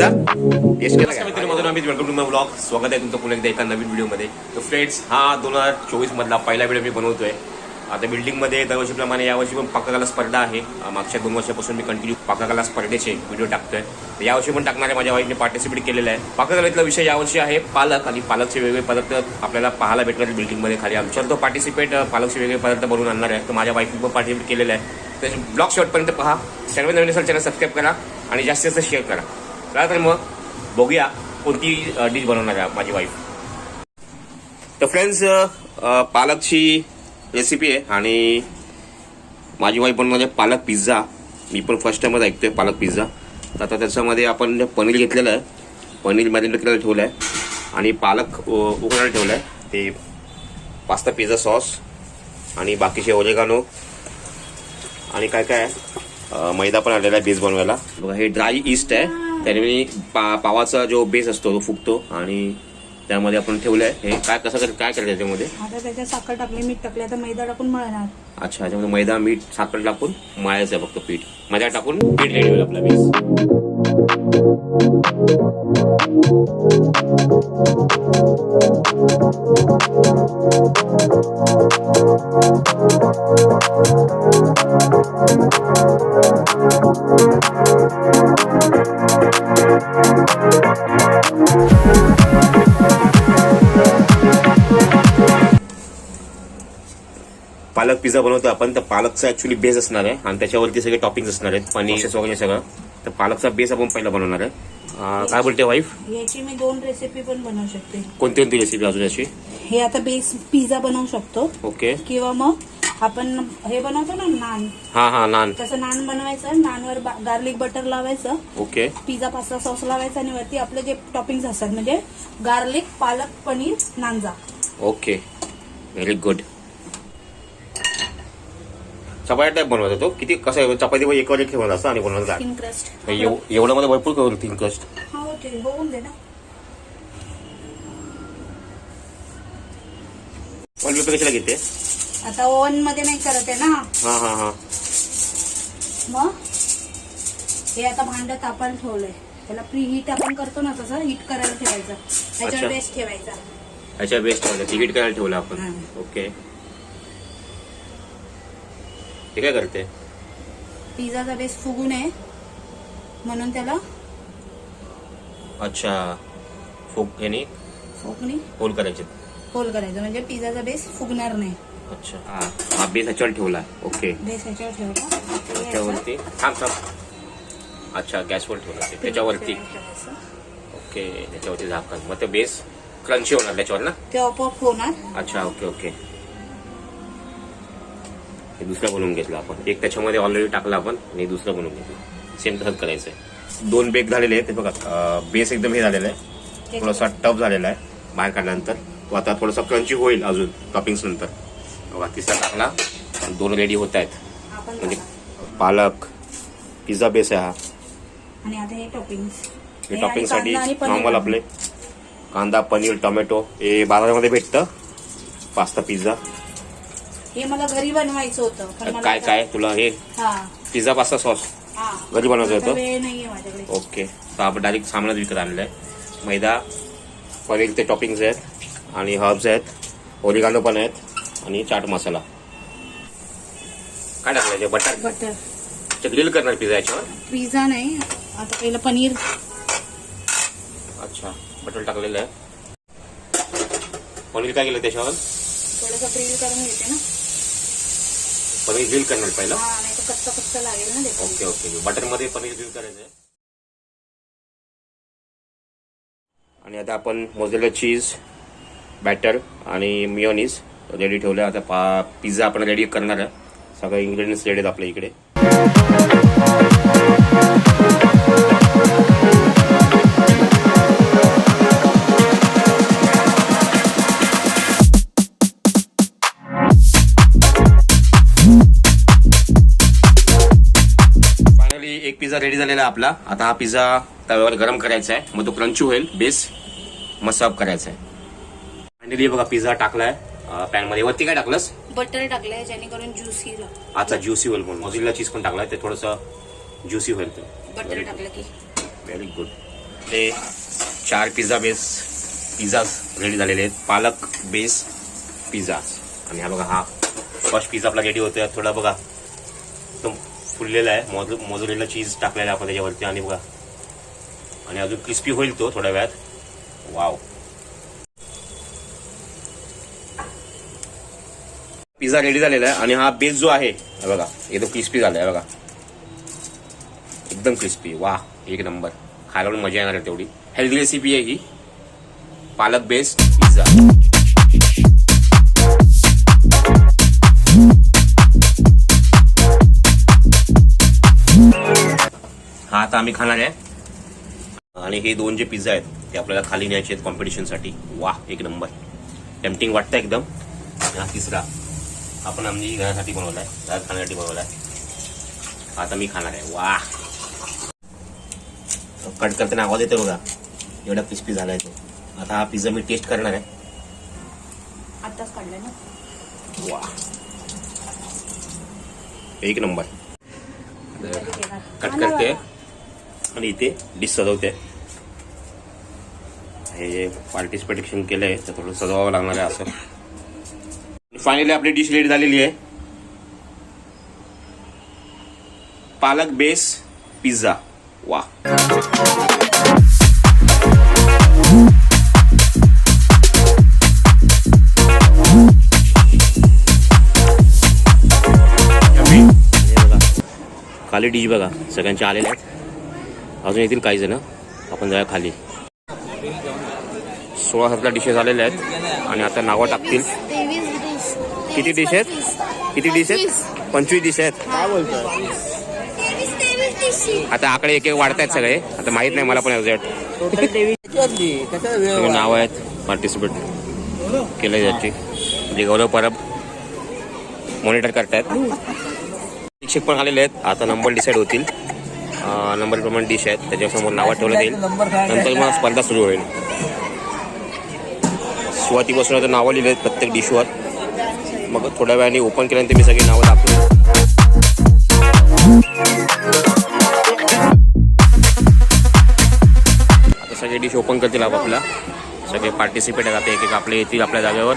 नंबरला पिझ्झा मित्रांनो Amit welcome to my blog स्वागत आहे तुमचं पुन्हा एकदा एका नवीन व्हिडिओमध्ये तर फ्रेंड्स हा दोन हजार चोवीस मधला पहिला व्हिडिओ मी बनवतोय. आता बिल्डिंगमध्ये दरवर्षीप्रमाणे यावर्षी पण पाककला स्पर्धा आहे. मागच्या दोन वर्षापासून मी कंटिन्यू पाककला स्पर्धेचे व्हिडिओ टाकतोय. तर यावर्षी पण टाकणारे माझ्या वाईफने पार्टिसिपेट केलेलं आहे. पाककलेतला विषय यावर्षी आहे पालक आणि पालकचे वेगवेगळे पदार्थ आपल्याला पाहायला भेटणार बिल्डिंगमध्ये खाली आमच्या तो पार्टिसिपेट पालकचे वेगळे पदार्थ बनवून आणणार आहे. तर माझ्या वाईफने पण पार्टिसिपेट केलेलं आहे. तर ब्लॉग शेवटपर्यंत पहा. सर्व नवीन असेल चॅनल सबस्क्राईब करा आणि जास्तीत जास्त शेअर करा. चला तर मग बघूया कोणती डिश बनवणार आहे माझी वाईफ तर फ्रेंड्स पालकची रेसिपी आहे आणि माझी वाईफ बनवणार आहे पालक पिझ्झा मी पण फर्स्ट टाइमच आहे पालक पिझ्झा तर आता त्याच्यामध्ये आपण पनीर घेतलेलं आहे पनीर मॅरिनेट केलेलं ठेवलं आहे आणि पालक उकडायला ठेवलं आहे ते पास्ता पिझ्झा सॉस आणि बाकीचे ओरेगानो आणि काय काय मैदा पण आलेला आहे बेस बनवायला. बघा हे ड्राय ईस्ट आहे. त्याने मी पा पावाचा जो बेस असतो तो फुगतो आणि त्यामध्ये आपण ठेवलंय. हे काय कसं कर काय करायचं त्याच्यामध्ये? आता त्याच्यात साखर टाकली मीठ टाकले आता मैदा टाकून मळणार. अच्छा त्याच्यामध्ये मैदा मीठ साखर टाकून मळायचं आहे फक्त पीठ. मैदा टाकून पीठ रेडी होईल आपला बेस पिझ्झा बनवतो आपण तर पालकचा ऍक्च्युली बेस असणार आहे. आणि त्याच्यावरती सगळे टॉपिंग्स असणार आहेत. पनीर वगैरे सगळं. तर पालकचा बेस आपण पहिला बनवणार आहे. काय बोलते वाईफ याची मी दोन रेसिपी पण बनवू शकते. कोणती कोणती रेसिपी अजून याची? हे आता बेस पिझ्झा बनवू शकतो. ओके किंवा मग आपण हे बनवतो ना नान. हा हा नान. तसं नान बनवायचं नानवर गार्लिक बटर लावायचं. ओके पिझ्झा पास्ता सॉस लावायचं आणि वरती आपले जे टॉपिंग्स असतात म्हणजे garlic palak paneer नानजा okay very good chapati type बनवत तो किती कसं आहे चपाती पण एकावर एक ठेवत असतं आणि स्किन क्रस्ट एवढं मध्ये भरपूर करू तीन कस्ट हा होते होऊन दे ना. ऑल पेपर कशाला घेते? आता ओव्हनमध्ये नाही करत आहे ना. हा हा हा. मग? हे आता भांड तापायला ठेवलंय. त्याला प्री हीट आपण करतो ना तसं हीट करायला ठेवायचं. त्याच्यावर बेस्ट ठेवायचा. अच्छा बेस्ट ठेवलं तिकीट करायला ठेवलं आपण. ओके ते काय करते? पिझ्झाचा बेस फुगू नये. म्हणून त्याला अच्छा. फुक याने फुगणी होल करायचे. होल करायचं. म्हणजे पिझ्झाचा बेस फुगणार नाही. अच्छा. हा. हा बेस ह्याच्यावर ठेवला. ओके बेस ह्याच्यावर ठेवला. त्याच्यावरती थांब थांब. अच्छा गॅसवर ठेवला ते. याचं त्याच्यावरती. ठेवायचं. ओके त्याच्यावरती झाकण. मग ते बेस क्रंची होणार त्याच्यावर ना? ते आपोआप होणार. अच्छा ओके ओके हे दुसरं बनवून घेतलं आपण. एक त्याच्यामध्ये ऑलरेडी टाकलं आपण आणि दुसरं बनवून घेतलं. सेम तसंच करायचंय. दोन बेक झालेले आहेत. ते बघा बेस एकदम हे झालेलं आहे. थोडासा टफ झालेला आहे बाहेर काढल्यानंतर. तो आता थोडासा क्रंची होईल अजून टॉपिंग्स नंतर. बघा तिसरा टाकला. दोन रेडी होत आहेत. म्हणजे. पालक पिझ्झा बेस आहे हा. आणि आता हे टॉपिंग्स हे टॉपिंगसाठी नॉर्मल आपले. कांदा पनीर टोमॅटो हे बाजारामध्ये भेटतं. पास्ता पिझ्झा हे मला घरी बनवायचं होतं पण मला काय आता- काय? तुला हे हा. पिझ्झा पास्ता सॉस हा. घरी बनवायचं आता होतं? वेळ नाहीये माझ्याकडे. ओके तर आपण डायरेक्ट सामानच विकत आणलं आहे मैदा पनीरचे टॉपिंग्स आहेत आणि हर्ब्स आहेत ओरिगानो पण आहेत आणि चाट मसाला. काय टाकलं बटर? बटर. ग्रिल करणार पिझ्झा याच्यावर? पिझ्झा नाही. आता पहिलं पनीर. अच्छा बटर टाकलेलं आहे. पनीर काय केलं त्याच्यावर? थोडंसं ग्रिल करून घेते ना. पनीर ग्रिल करणार पहिलं? हा नाही तर कच्चा कच्चा लागेल ना ओके ओके. बटरमध्ये पनीर ग्रिल करायचं आहे आणि आता आपण मोजेला चीज बॅटर आणि मिओनीज रेडी ठेवलं आता पा पिझ्झा आपण रेडी करणार आहे. सगळे इन्ग्रेडियंट्स रेडी आहेत आपल्या इकडे. पिझ्झा रेडी झालेला आहे आपला. आता हा पिझ्झा तव्यावर गरम करायचा आहे. मग तो क्रंची होईल. बेस मग सर्व करायचा आहे. फायनली बघा पिझ्झा टाकलाय. पॅनमध्ये. वरती काय टाकलंस? बटर टाकलंय जेणेकरून ज्युसी अच्छा ज्युसी होईल म्हणून. मोझिल्ला चीज पण टाकलाय. ते थोडंसं ज्युसी होईल ते. बटर टाकलं की. व्हेरी गुड ते चार पिझ्झा बेस पिझ्झाज रेडी झालेले आहेत. पालक बेस पिझ्झा आणि हा बघा हा फर्स्ट पिझ्झा आपला रेडी होतोय. थोडा बघा. एकदम फुललेला आहे. मोज मोजरेला चीज टाकलेला आपण त्याच्यावरती. आणि बघा. आणि अजून क्रिस्पी होईल तो थोड्या वेळात. वाव पिझ्झा रेडी झालेला आहे. आणि हा बेस जो आहे बघा. एकदम क्रिस्पी झाला आहे बघा. एकदम क्रिस्पी वा एक नंबर खायला पण मजा येणार आहे तेवढी. हेल्दी रेसिपी आहे ही. पालक बेस पिझ्झा आता आम्ही खाणार आहे. आणि हे दोन जे पिझ्झा आहेत ते आपल्याला खाली न्यायचे आहेत कॉम्पिटिशनसाठी वा एक नंबर. टेम्पटिंग वाटतं एकदम. हा तिसरा. आपण आम्ही घरासाठी बनवलाय. घरात खाण्यासाठी बनवलाय. आता मी खाणार आहे. वा कट करताना आवाज येतो बघा. एवढा क्रिस्पी झालाय तो. आता हा पिझ्झा मी टेस्ट करणार आहे. आताच काढलाय ना? वा एक नंबर. कट करते. आणि इथे डिश सजवते. हे जे पार्टिसिपेटेशन केलंय तर थोडं सजवावं लागणार आहे असं. फायनली आपली डिश रेडी झालेली आहे. पालक बेस पिझ्झा. वा खाली डिश बघा. सगळ्यांचे आलेले आहेत. अजून येतील काही जण. आपण जाऊया खाली. सोळा सतरा डिशेस आलेल्या आहेत. आणि आता नावं टाकतील. किती डिश आहेत? किती डिश आहेत? पंचवीस डिश आहेत. आता आकडे एक एक वाढत आहेत सगळे. आता माहीत नाही मला पण एक्झॅक्ट नाव आहेत. पार्टिसिपेट केले त्याची. जे गौरव परब मॉनिटर करतायत. शिक्षक पण आलेले आहेत. आता नंबर डिसाईड होतील. नंबरप्रमाणे डिश आहेत. त्याच्यासमोर नावं ठेवलं जाईल. नंतर मग स्पर्धा सुरू होईल. सुरुवातीपासून आता नावं लिहिली आहेत प्रत्येक डिशवर मग थोड्या वेळाने ओपन केल्यानंतर मी सगळी नावं दाखवेन. आता सगळे डिश ओपन करतील आपापला. सगळे पार्टिसिपेट आहेत आता एक एक आपले येतील आपल्या जागेवर.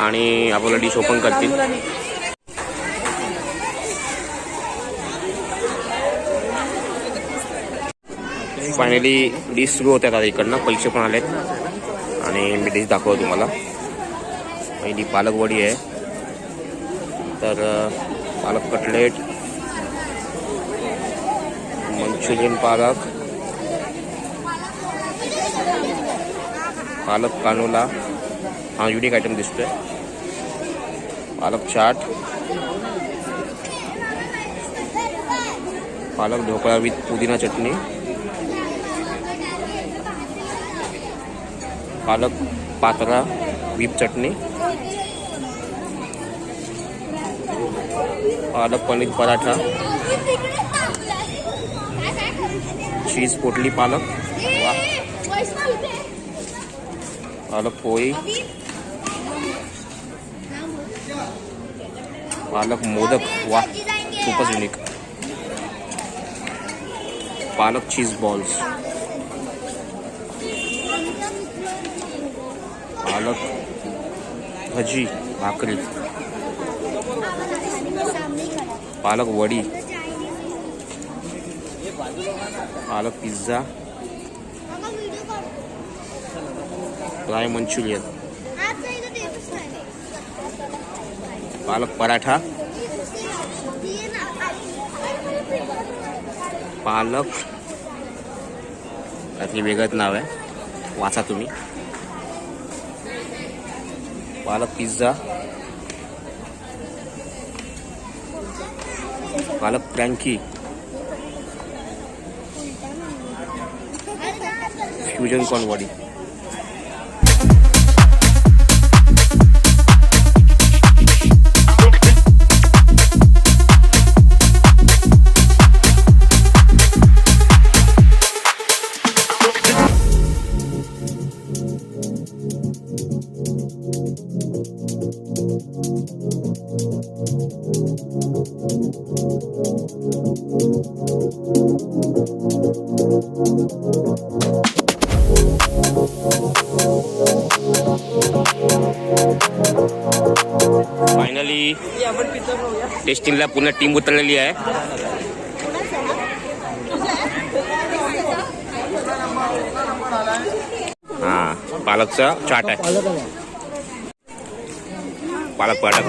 आणि आपल्याला डिश ओपन करतील. फायनली डिश सुरू होत्या आता इकडनं. पैसे पण आलेत. आणि मी डिश दाखवतो तुम्हाला. पहिली पालक वडी आहे. तर पालक कटलेट. मंचुरियन पालक. पालक कानोला. हा युनिक आयटम दिसतोय. पालक चाट. पालक ढोकळा विथ पुदिना चटणी. पालक पात्रा व्हीप चटणी पालक पनीर पराठा चीज पोटली पालक वा पालक पोळी पालक मोदक वा खूपच युनिक पालक चीज बॉल्स पालक भजी भाकरी. पालक वडी. पालक पिझ्झा. Fry Manchurian. पालक पराठा. पालक. त्यातली वेगळंच नाव आहे. वाचा तुम्ही. पालक पिझ्झा पालक फ्रँकी फ्युजन कॉर्न वडी टेस्टिंगला पुन्हा टीम उतरलेली आहे. हा पालकचा चाट आहे. पालक पराठा